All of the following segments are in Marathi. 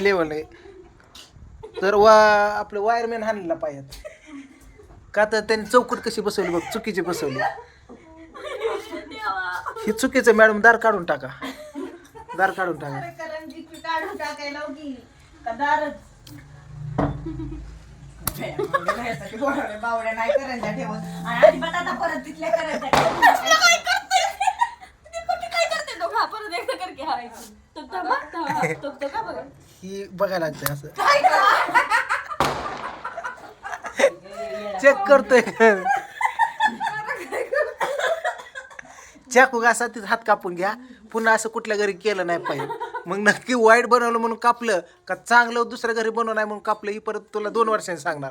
काय लेवल नाही तर वा आपलं वायरमॅन हाणला पाहिजे का तर त्यांनी चौकट कशी बसवली बघ चुकीची बसवली. ही चुकीचं मॅडम दार काढून टाका. दार काढून टाका. करंजी काढून टाकायला होती का दारच? बावड्या नाही करंजा ठेवत आणि अजिबात आता परत तिथल्या करंजा ठेवत. काय करते परत एकदा कर की तो तो बघ ही बघायला लागते असं. चेक करतोय. चाकू घासा तिथं हात कापून घ्या. पुन्हा असं कुठल्या घरी केलं नाही पाहिजे. मग नक्की वाईट बनवलं म्हणून कापलं का चांगलं दुसऱ्या घरी बनवलं नाही म्हणून कापलं ही परत तुला दोन वर्षांनी सांगणार.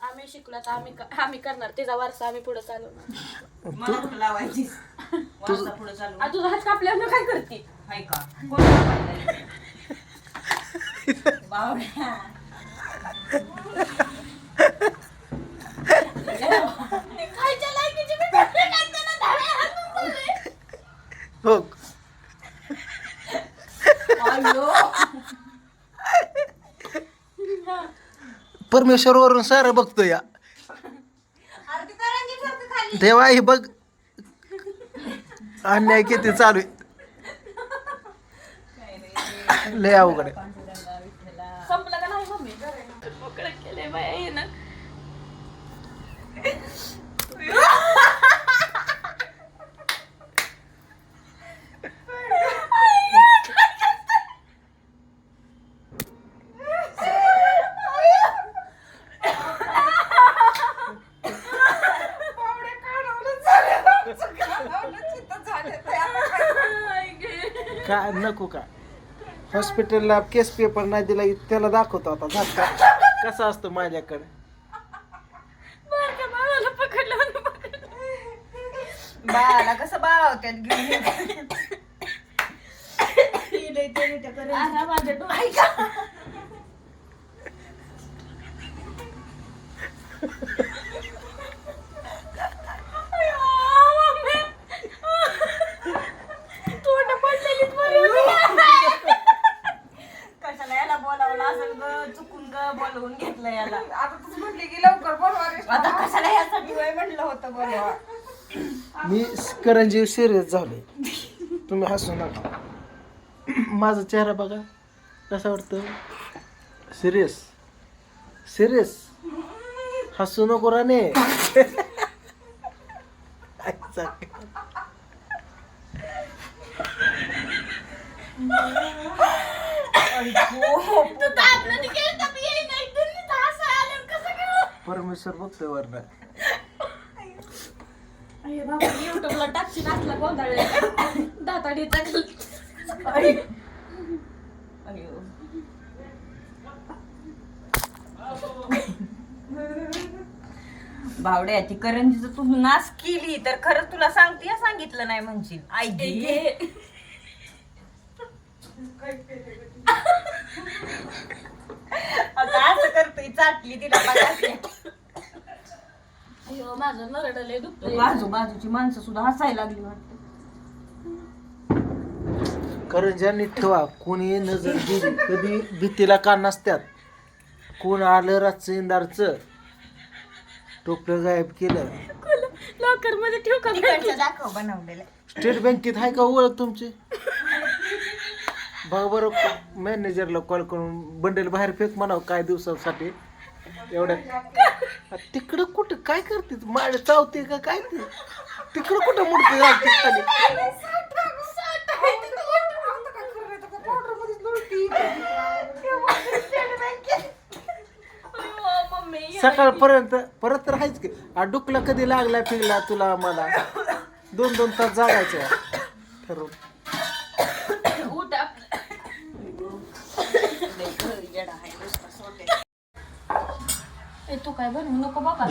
आम्ही शिकलो तर आम्ही क- आम्ही करणार. त्याचा वारसा आम्ही पुढे चालवणार मला कुठं लावायची वाजता पुढं चालू. आ, तुझा हात कापल्यावर काय करते? हाय का? कोण लावायला? बावड्या खायच्या लायकीची मी करते काय त्याला धावे हाणून बोलले. हो अयो. परमेश्वर वरून सारं बघतो या. देवा हे बघ. अन्याय किती चालू आहे. लय अवघड आहे संपलं का नाही मम्मी मोकळं केलंय बाया हे ना काय नको का हॉस्पिटलला केस पेपर नाही दिला त्याला दाखवतो आता झटका कसा असतो माझ्याकडे बाळाला पकडलं म्हणून पकडलं. बाळाला कसं बाळावत्यात घेऊन येतात. ती लई ते मोठ्या करंजी. आरा माझ्या डोळ्यात. तोंड पडलेलीच बरी होती. कशाला याला बोलावलं असेल ग चुकून ग बोलवून घेतलं याला. आता तुझं म्हटली की लवकर बोलवा आता कशाला यासाठी? वय म्हणलं होतं बोलवा. मी करंजी सिरियस झाले तुम्ही हसू नका. माझा चेहरा बघा. कसा वाटतं? सिरियस सिरियस हसू नको राणे. परमेश्वर बघतोय वरनं. अरे बाबा युट्यूबला टाकशील असला गोंधळ. दाताडी टाकलं अयो. बावड्या ती करंजीचं तू नाश केली तर खरंच तुला सांगते सांगितलं नाही म्हणशील. आई गे. आता असं करतोय चाटली तिला बघा. अयो माझं नरडलंय दुखतंय. बाजू बाजूची माणसं सुद्धा हसायला लागली वाटतं. करंजानी ठेवा कोणी नजर गेली कधी भीतीला कान नसत्यात? कोण आलं रातचं इंदारचं? टोपलं गायब केलं. लॉकरमध्ये ठेव का तिकडचं दाखव बनवलेलं. स्टेट बँकेत आहे का ओळख तुमची? बघा बरं मॅनेजरला कॉल करून बंडल बाहेर फेक म्हणावं काय दिवसासाठी. एवढ्या तिकडं कुठं? काय करते माळ चावते का काय ते? तिकडं कुठं मुडते घालते खाली? सकाळपर्यंत परत तर आहेच की. आ डुकला कधी लागला फिरला तुला मला दोन दोन तास जागायचं. ठरवून उठ आपलं. ए, तू काय बनवू नको बाबा.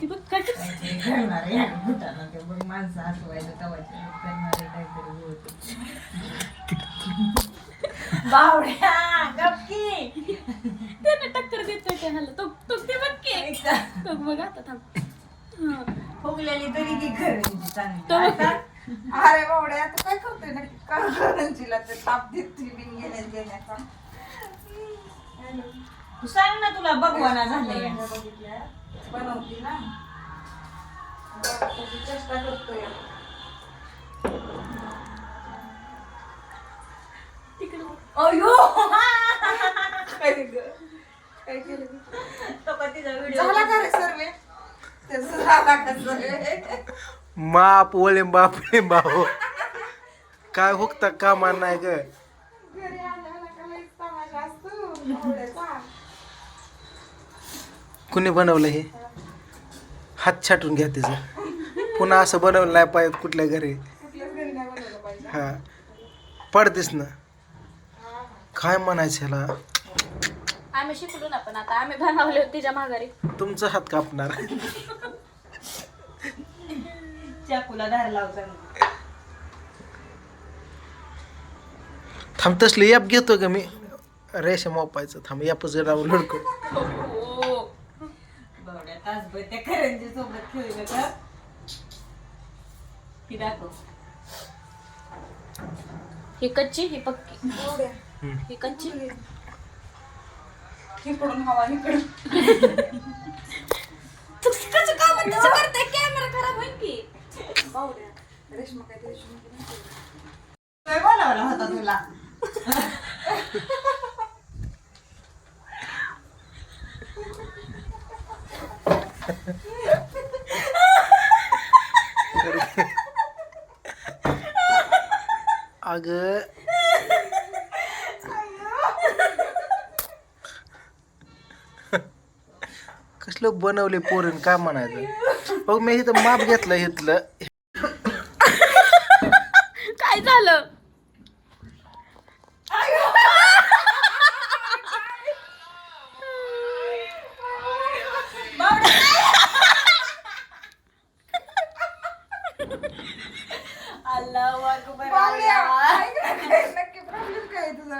ती बघ काय माणसं हसवायचं तवाचे करणारे काहीतरी बावड्या गपकी. त्याने टक्कर देतोय त्या ह्याला तो तो ते बघ की. तो बघ आता थांब. फुगलेली तरी की खरं चांगली. तो आता- अरे बावड्या तू काय करतोय? नक्की करंजीला ते ताप देते बिन घेण्यात घेण्याचा तू सांग ना तुला बघवाना झाले बघितल्या बनवती ना बनवण्याची चेष्टा करतोय अयो! काय ग? काय केलं ग? तो का तिचा व्हिडिओ झाला का रे सर्वे? त्याचं झाला का सर्वे? माप ओळे बाप भाऊ काय हुकता कामा नाही ग. घरी आल्याला का लईच तमाशा असतो आवडायचा. कुणी बनवलं हे? हात छाटून घ्या तिचं. पुन्हा असं बनवलं नाही पाहिजे कुठल्या घरी. कुठल्याच घरी नाही बनवलं पाहिजे हा. पडतेस ना. काय म्हणायचं ह्याला आम्ही शिकलो ना पण आता. आम्ही बनवले तिच्या माघारी. तुमचा हात कापणार. चाकूला धार लावताना. थांब तसले याप घेतो का मी? रेशम वापायचं थांब बवड्या तासभर त्या करंजी सोबत खेळलं का ती दाखव. ही कच्ची ही पक्की. ही कच्ची? इकडून हवा इकडून. तू कसं का म्हणते तसं करते कॅमेरा खराब होईल की? बावड्या. रेश्मा काय ते रेश्मा काय नाही. काय बोलावला होता तुला. अगं. कसलं बनवले पोरण काय म्हणायचं? बघ मी इथं माप घेतलं इथलं काय झालं अल्लाह अकबर बावड्या. अल्लाह. ऐक ना, काय नक्की प्रॉब्लेम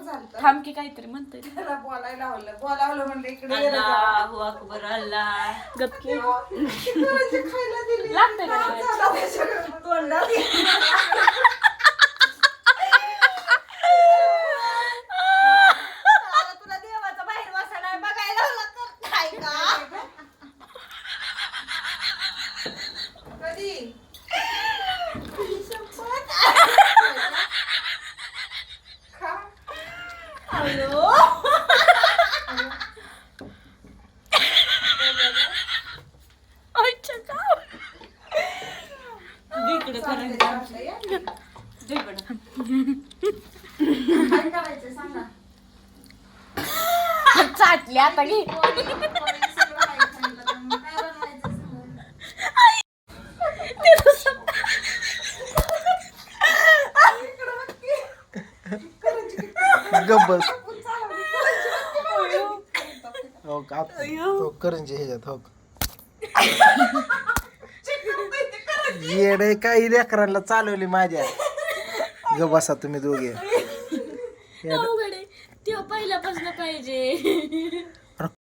झाली ना थांब. की. काहीतरी म्हणते त्याला बोलायला लावलं बोलावलं म्हणलं इकडे ये रे जरा. अल्लाहू अकबर अल्लाह गपकी करायची खायला दिली लागतंय का काय झालं त्याच्याकडं? तोंडात आता तुला देवाचा बाहेर वासा नाही बघायला लावला तर काय का कधी खा. अच्छा का इकडे करंजी आपलं या. इकडे. काय करायचं सांगा चाटली आता घे पोरी- पोरी सगळं माहीत सांगितलं तर मग काय बनवायचं सांगा. की. गब्बस बघ की. हो का? आत- हो, करंजी ह्याच्यात हो. येडे काही लेकरांना चालवली माझ्या. ग बसा तुम्ही दोघे. आहे तेव्हा पहिल्यापासून पाहिजे